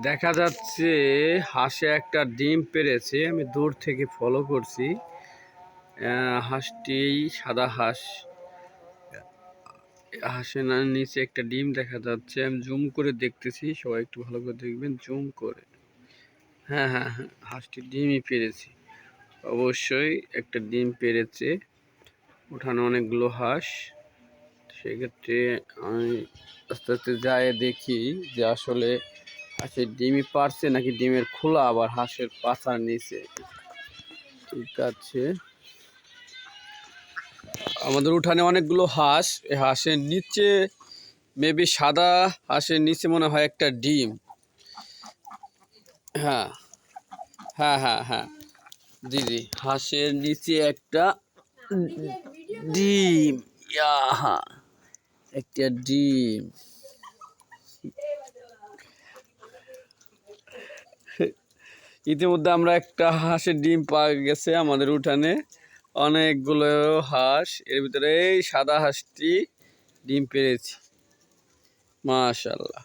দেখা যাচ্ছে হাঁসে একটা ডিম পেরেছে, আমি দূর থেকে ফলো করছি। হাঁসটি সাদা হাঁস। হাঁসের নিচে একটা ডিম দেখা যাচ্ছে, আমি জুম করে দেখতেছি, সবাই একটু ভালো করে দেখবেন, জুম করে। হ্যাঁ হ্যাঁ হ্যাঁ হাঁসটি ডিমই পেরেছে। অবশ্যই একটা ডিম পেরেছে ওঠানে অনেকগুলো হাঁস। সেক্ষেত্রে আমি আস্তে আস্তে যাই দেখি যে আসলে হাঁসের ডিমই পারছে নাকি ডিমের খোলা, আবার হাঁসের পাছার নিচে ঠিক আছে। আমাদের উঠানে অনেকগুলো হাঁস এই হাঁসের নিচে মেবি সাদা, হাঁসের নিচে মনে হয় একটা ডিম। হ্যাঁ হ্যাঁ হ্যাঁ হ্যাঁ। দিদি হাঁসের নিচে একটা ডিম। ইয়াহা, একটা ডিম। ইতিমধ্যে আমরা একটা হাঁসের ডিম পাওয়া গেছে আমাদের উঠানে। অনেকগুলো হাঁস, এর ভিতরে এই সাদা হাঁসটি ডিম পেরেছি। মাশাল্লাহ